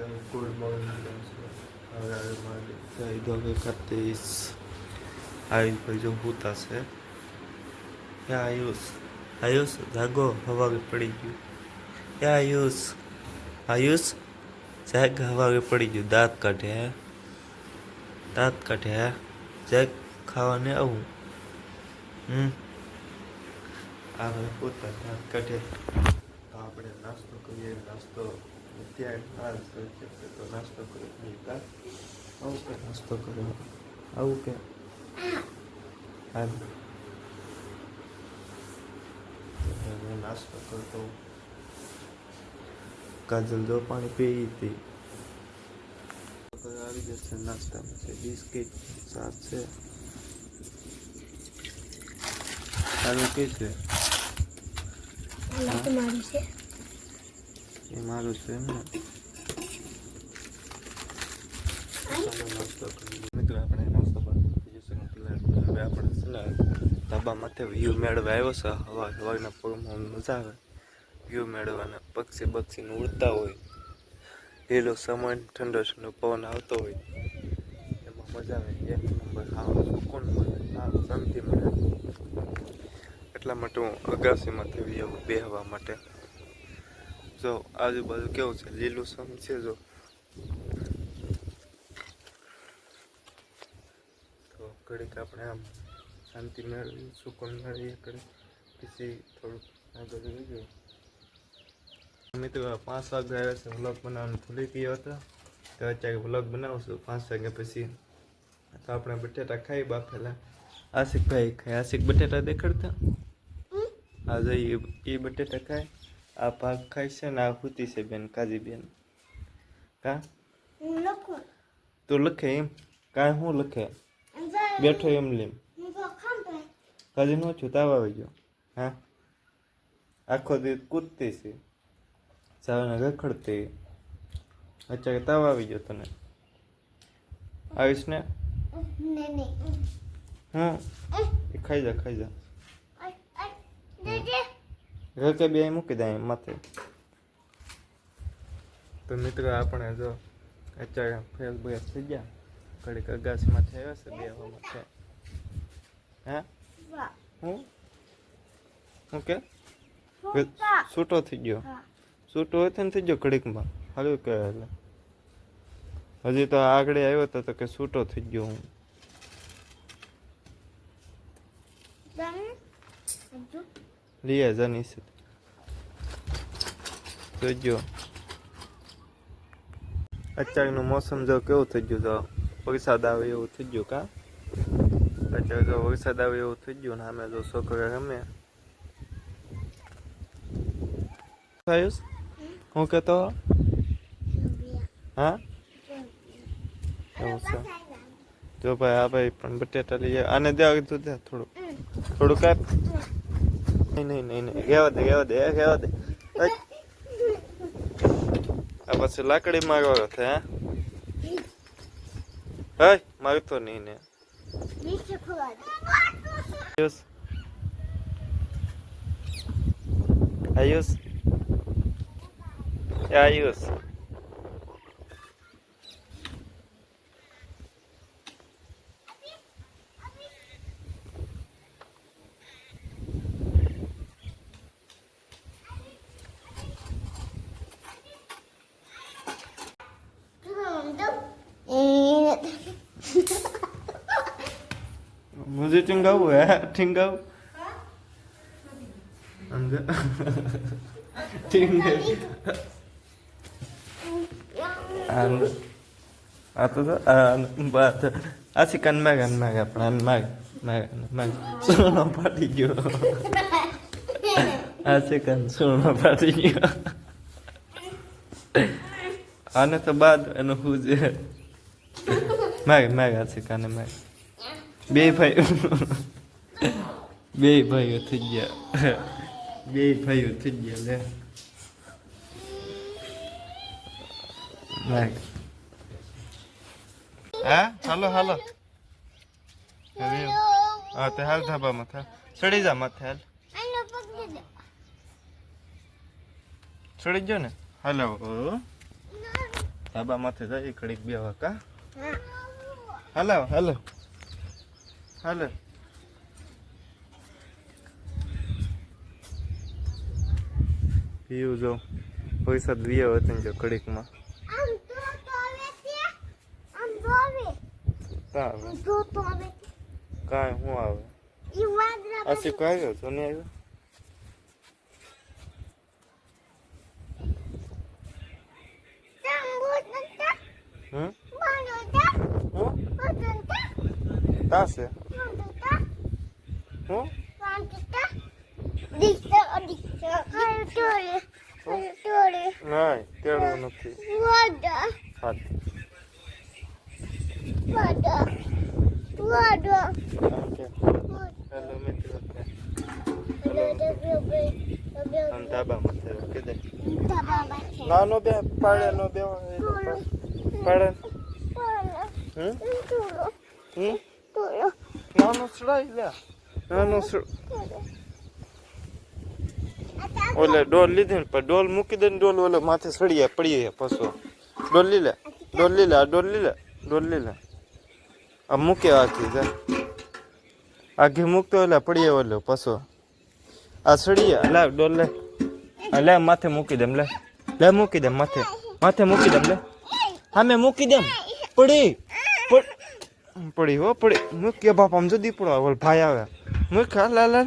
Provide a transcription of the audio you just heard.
Good morning હવે હવે હવે કરતીશ આવીને પછી જો ભૂતા છે એ આયુષ આયુષ જાગો હવાગે પડી ગયું એ આયુષ આયુષ જાગ હવાગે પડી ગયું દાંત કાઢે દાંત કાઢે જાગ ખાવાને આવું હમ આવે પોતા દાંત કાઢે તો આપણે નાસ્તો કરીએ નાસ્તો ત્યાં હાલ છે તો નાસ્તો કરીએ. આવું કે? નાસ્તો કર્યો આવું કે? નાસ્તો કરતો? કાજલ જો પાણી પી હતી. આવી જશે નાસ્તામાં. છે બિસ્કિટ સાથ. છે સારું કે છે? તમારું છે. એ મારું છે એમ. મિત્રો આપણે નાસ્તો પાણી. હવે આપણે છે ને ધાબા વ્યૂ મેળવા આવ્યો છે. હવા હવાના પગમાં મજા આવે. વ્યૂ મેળવવાના પક્ષી બક્ષીને ઉડતા હોય. લીલો સમય ઠંડો ઠંડો પવન આવતો હોય. એમાં મજા આવે. એક નંબર હા સુકૂન મળે? શાંતિ મળે. એટલા માટે હું અગાસીમાં બી જાઉં બેહવા માટે. જો, આજુબાજુ કેવું છે? લીલું સમ છે, જો. તો ઘડીક આપણે આમ શાંતિ મેળવી, સુકૂન મેળવીએ ઘડીક પછી થોડુંક આગળ વધીએ મિત્રો પાંચ વાગે આવ્યા છે વ્લોગ બનાવવાનું ભૂલી ગયો હતો. તો અત્યારે વ્લોગ બનાવશું. પાંચ વાગ્યા પછી તો આપણે બટેટા ખાઈ બાફેલા. આશિકભાઈ ખાઈ આશિક બટેટા દેખાડતા? આ જઈ એ બટેટા ખાય આ ભાગ ખાય છે ને આ હુતી છે બેન કાજી બેન કા હું લખું તું લખે એમ કાંઈ હું લખે એમ જાય બેઠો એમ લીમ હું તો ખાંપે કાજી નો છું તાવ આવી ગયો હા આખો દિવસ કૂદતી છે સાવને રખડતી અત્યારે તાવ આવી ગયો તને આવીશ ને ને ને હું એ ખાઈ જા ખાઈ જા આય આય દેજે રકે બે મૂકી દે માથે તો મિત્રો આપણે જો અત્યારે ફેસ બેસ થઈ ગયા. ઘડીક અગાસીમાંથી આવ્યા છે બે હવા માટે હા? હું? હું કે? છૂટો થઈ ગયો. છૂટો હોય તો ને થઈ ગયો ઘડીકમાં. હાલું કે એટલે હજી તો આગળ આવ્યો હતો તો કે છૂટો થઈ ગયો હું. હજુ. લઈ જાની છે જોજો અત્યારનું મોસમ જો કેવું થઈ ગયું તો વરસાદ આવે એવું થઈ ગયું કા અત્યારે જો વરસાદ આવે એવું થઈ ગયું ને અમે જો છોકરા રમે આયુષ હું કહેતો હા એવું છે જો ભાઈ આ ભાઈ પણ બટેટા લઈએ. આને દે આગળ દે થોડું થોડું કાપ નહીં નહીં નહીં રહેવા દે રહેવા દે રહેવા દે. આ પછી લાકડી મારવાનો થાય હા? હે મારતો નહીં ને. આયુષ. આયુષ. આયુષ. સમજી ટીંગાવું હે ટીંગાવ Así kan magan maga plan mag mag mag solo patillo. Así kan solo patillo. Ana tabad anu huze. Mag mag así kan mag. બે ભાઈ બે ભાઈઓ થઈ ગયા બે ભાઈઓ થઈ ગયા લે. હા હાલો હાલો. હા. તે હાલ ધાબા માથે ચડી જા માથે હાલ ચડી ગયો ને. હાલો. ધાબા માથે જાય ઘડીક બે વાકા હાલો હાલો. હાલો. પીવું જો. પૈસા દઈએ હતા જો કડીકમાં તો તો તો તો તો કાંઈ શું આવે? આસિફ કાંઈ આવ્યો સોની આવ્યો? તંબુતા હમ? વાંતતા દીકતા દીકતા હાલ તોલે હાલ તોલે નહીં તેડવું નથી વાડા હા વાડા વાડા આમ કે હેલો મિત્રો ધાબા માથે કીધે ના નો બે પાડે નો બે પાડે હમ હમ નાનો ચડાઈ ઓલે ડોલ લીધી ને પણ ડોલ મૂકી દે ને ડોલ ઓલે માથે સડી પડી જાય પશુ ડોલ લી લે ડોલ લી લે આ ડોલ લી લે ડોલ લી લે. આ મૂકે આખી જા. આખી મૂકતો એટલે પડી ઓલે પશુ આ સડી લે ડોલ લે. લે માથે મૂકી દેમ લે. લે મૂકી દેમ માથે. માથે મૂકી દેમ લે. સામે મૂકી દેમ પડી. પડી હો પડી. મૂક કે બાપ આમ જુદી પડો ઓલ ભાઈ આવે. મૂક હા લા લા